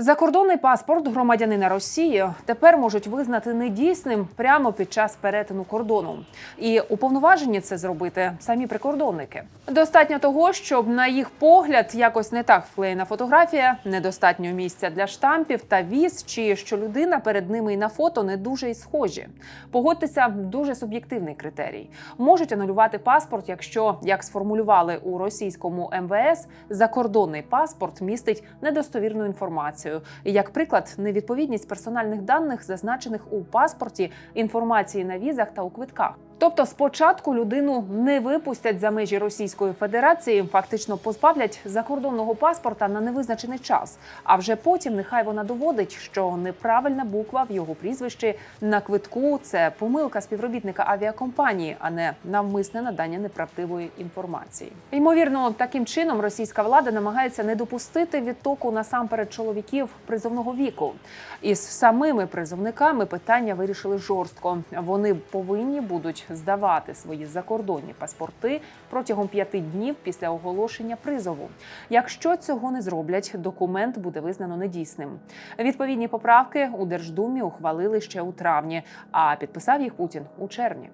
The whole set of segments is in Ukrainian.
Закордонний паспорт громадянина Росії тепер можуть визнати недійсним прямо під час перетину кордону. І уповноважені це зробити самі прикордонники. Достатньо того, щоб на їх погляд якось не так вклеєна фотографія, недостатньо місця для штампів та віз, чи що людина перед ними і на фото не дуже й схожі. Погодьтеся, дуже суб'єктивний критерій. Можуть анулювати паспорт, якщо, як сформулювали у російському МВС, закордонний паспорт містить недостовірну інформацію. І, Як приклад, невідповідність персональних даних, зазначених у паспорті, інформації на візах та у квитках. Тобто, спочатку людину не випустять за межі Російської Федерації, фактично позбавлять закордонного паспорта на невизначений час. А вже потім нехай вона доводить, що неправильна буква в його прізвищі на квитку це помилка співробітника авіакомпанії, а не навмисне надання неправдивої інформації. Ймовірно, таким чином російська влада намагається не допустити відтоку насамперед чоловіків призовного віку. Із самими призовниками питання вирішили жорстко. Вони повинні будуть здавати свої закордонні паспорти протягом п'яти днів після оголошення призову. Якщо цього не зроблять, документ буде визнано недійсним. Відповідні поправки у Держдумі ухвалили ще у травні, а підписав їх Путін у червні.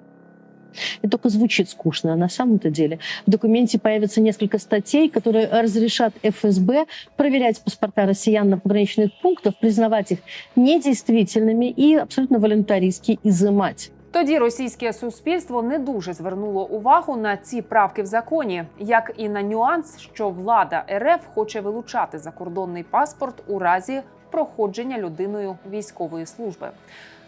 Это только звучит скучно, а на самом-то деле в документе появится несколько статей, которые разрешат ФСБ проверять паспорта россиян на пограничных пунктах, признавать их недействительными и абсолютно волонтаристски изымать. Тоді російське суспільство не дуже звернуло увагу на ці правки в законі, як і на нюанс, що влада РФ хоче вилучати закордонний паспорт у разі проходження людиною військової служби.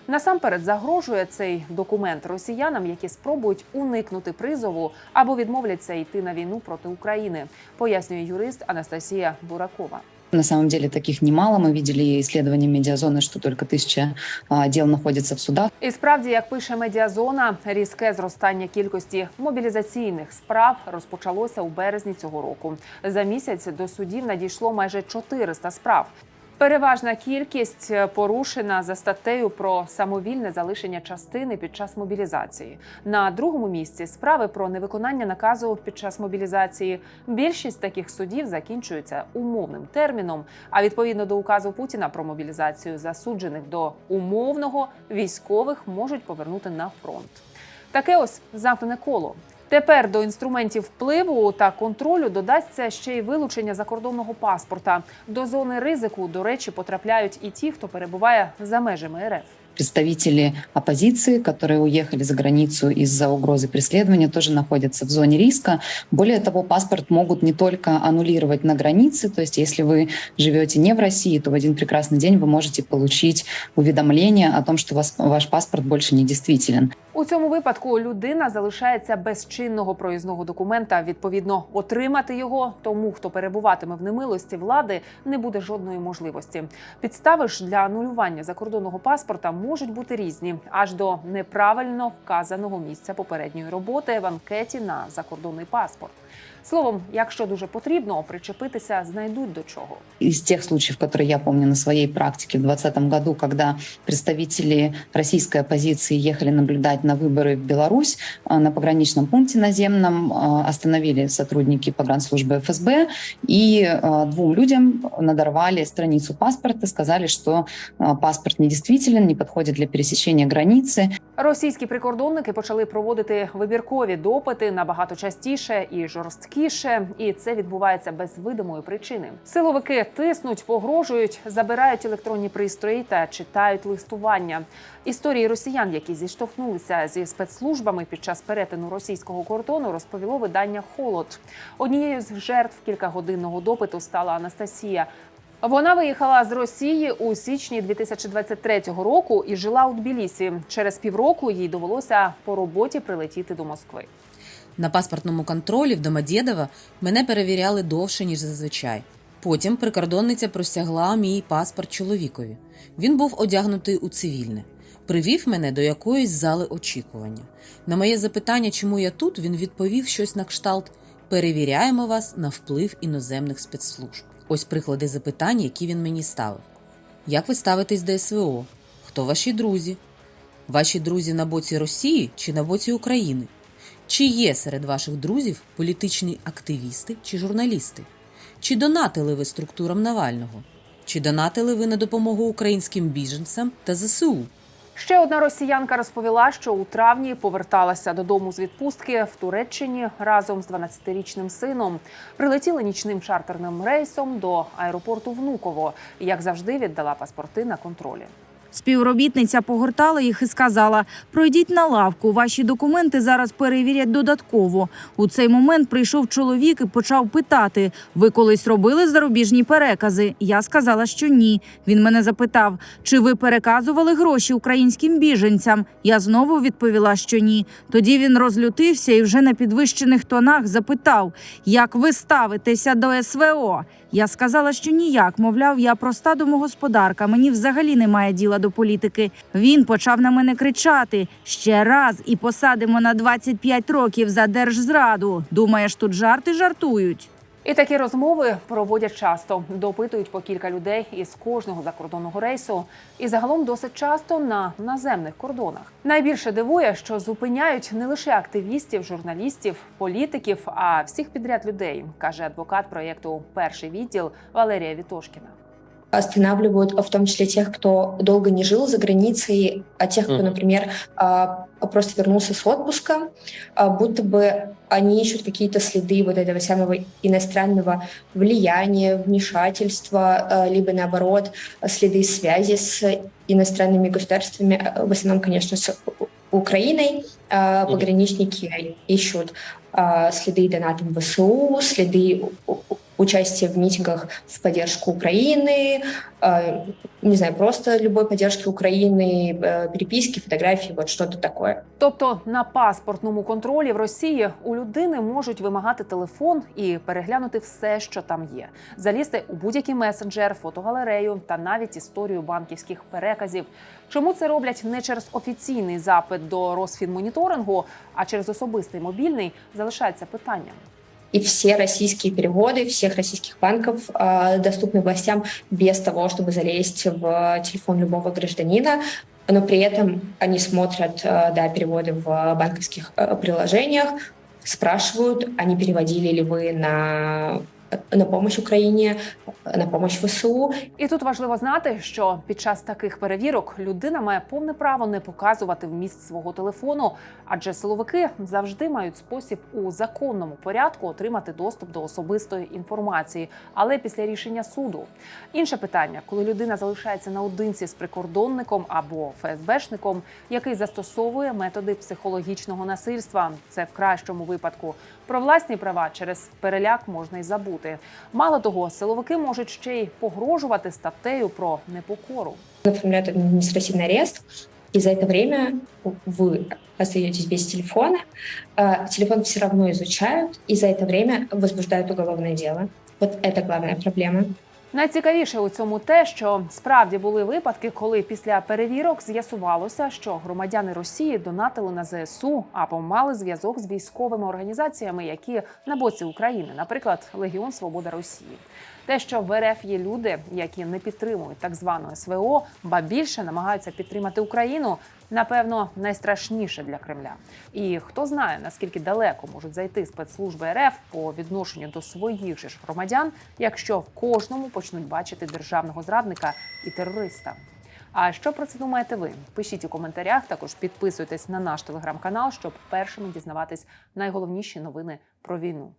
Насамперед загрожує цей документ росіянам, які спробують уникнути призову або відмовляться йти на війну проти України, пояснює юрист Анастасія Буракова. На самом деле таких немало. Мы видели исследования медиазоны, что только тысяча а, дел находится в судах. І справді, як пише медіазона, різке зростання кількості мобілізаційних справ розпочалося у березні цього року. За місяць до судів надійшло майже 400 справ. Переважна кількість порушена за статтею про самовільне залишення частини під час мобілізації. На другому місці справи про невиконання наказу під час мобілізації. Більшість таких судів закінчуються умовним терміном. А відповідно до указу Путіна про мобілізацію засуджених до умовного військових можуть повернути на фронт. Таке ось замкнене коло. Тепер до інструментів впливу та контролю додасться ще й вилучення закордонного паспорта. До зони ризику, до речі, потрапляють і ті, хто перебуває за межами РФ. Представители оппозиции, которые уехали за границу из-за угрозы преследования, тоже находятся в зоне риска. Более того, паспорт могут не только аннулировать на границе, то есть если вы живете не в России, то в один прекрасный день вы можете получить уведомление о том, что вас, ваш паспорт больше не действителен. У цьому випадку людина залишається без чинного проїзного документа. Відповідно, отримати його тому, хто перебуватиме в немилості влади, не буде жодної можливості. Підстави ж для анулювання закордонного паспорта можуть бути різні, аж до неправильно вказаного місця попередньої роботи в анкеті на закордонний паспорт. Словом, якщо дуже потрібно, причепитися знайдуть до чого. Из тех случаев, которые я помню на своей практике в 2020 году, когда представители российской оппозиции ехали наблюдать на выборы в Беларусь, а, на пограничном пункте наземном а, остановили сотрудники погранслужбы ФСБ и а, двум людям надорвали страницу паспорта, сказали, что а, паспорт недействителен, не подходит для пересечения границы. Російські прикордонники почали проводити вибіркові допити набагато частіше і жорсткіше, і це відбувається без видимої причини. Силовики тиснуть, погрожують, забирають електронні пристрої та читають листування. Історії росіян, які зіштовхнулися зі спецслужбами під час перетину російського кордону, розповіло видання Холод. Однією з жертв кількагодинного допиту стала Анастасія. Вона виїхала з Росії у січні 2023 року і жила у Тбілісі. Через півроку їй довелося по роботі прилетіти до Москви. На паспортному контролі в Домодєдова мене перевіряли довше, ніж зазвичай. Потім прикордонниця простягла мій паспорт чоловікові. Він був одягнутий у цивільне. Привів мене до якоїсь зали очікування. На моє запитання, чому я тут, він відповів щось на кшталт: перевіряємо вас на вплив іноземних спецслужб. Ось приклади запитань, які він мені ставив. Як ви ставитесь до СВО? Хто ваші друзі? Ваші друзі на боці Росії чи на боці України? Чи є серед ваших друзів політичні активісти чи журналісти? Чи донатили ви структурам Навального? Чи донатили ви на допомогу українським біженцям та ЗСУ? Ще одна росіянка розповіла, що у травні поверталася додому з відпустки в Туреччині разом з 12-річним сином. Прилетіли нічним чартерним рейсом до аеропорту Внуково. Як завжди, віддала паспорти на контролі. Співробітниця погортала їх і сказала: пройдіть на лавку, ваші документи зараз перевірять додатково. У цей момент прийшов чоловік і почав питати: ви колись робили зарубіжні перекази? Я сказала, що ні. Він мене запитав, чи ви переказували гроші українським біженцям? Я знову відповіла, що ні. Тоді він розлютився і вже на підвищених тонах запитав, як ви ставитеся до СВО. Я сказала, що ніяк, мовляв, я проста домогосподарка. Мені взагалі немає діла до політики. Він почав на мене кричати ще раз і посадимо на 25 років за держзраду. Думаєш, тут жарти жартують? І такі розмови проводять часто, допитують по кілька людей із кожного закордонного рейсу, і загалом досить часто на наземних кордонах. Найбільше дивує, що зупиняють не лише активістів, журналістів, політиків, а всіх підряд людей, каже адвокат проєкту Перший відділ Валерія Вітошкіна. Останавливают в том числе тех, кто долго не жил за границей, а тех, кто, например, а, просто вернулся с отпуска, а, будто бы они ищут какие-то следы вот этого самого иностранного влияния, вмешательства, а, либо наоборот следы связи с иностранными государствами, а, в основном, конечно, с Украиной. А. Пограничники ищут а, следы донатом ВСУ, следы у- у- участия в митингах в поддержку Украины, а, не знаю, просто любой поддержки Украины, э, переписки, фотографии, вот что-то такое. Тобто на паспортному контролі в Росії у людини можуть вимагати телефон і переглянути все, що там є, залізти у будь-який месенджер, фотогалерею та навіть історію банківських переказів. Чому це роблять не через офіційний запит до Росфінмоніторингу, а через особистий мобільний, залишається питанням. И все российские переводы всех российских банков а, доступны властям без того, чтобы залезть в телефон любого гражданина. Но при этом они смотрят а, да, переводы в банковских а, приложениях, спрашивают, а не переводили ли вы на, на помощь Украине, на помощь ВСУ. І тут важливо знати, що під час таких перевірок людина має повне право не показувати вміст свого телефону, адже силовики завжди мають спосіб у законному порядку отримати доступ до особистої інформації, але після рішення суду. Інше питання, коли людина залишається наодинці з прикордонником або ФСБшником, який застосовує методи психологічного насильства, це в кращому випадку. Про власні права через переляк можна й забути Мало того, силовики можуть ще й погрожувати статтею про непокору. оформляют административный арест, и за это время вы остаетесь без телефона, а телефон все равно изучают, и за это время возбуждают уголовное дело. Вот это главная проблема. Найцікавіше у цьому те, що справді були випадки, коли після перевірок з'ясувалося, що громадяни Росії донатили на ЗСУ або мали зв'язок з військовими організаціями, які на боці України, наприклад, Легіон Свобода Росії. Те, що в РФ є люди, які не підтримують так звану СВО, ба більше намагаються підтримати Україну, напевно, найстрашніше для Кремля. І хто знає, наскільки далеко можуть зайти спецслужби РФ по відношенню до своїх же ж громадян, якщо в кожному почнуть бачити державного зрадника і терориста. А що про це думаєте ви? Пишіть у коментарях. Також підписуйтесь на наш телеграм-канал, щоб першими дізнаватись найголовніші новини про війну.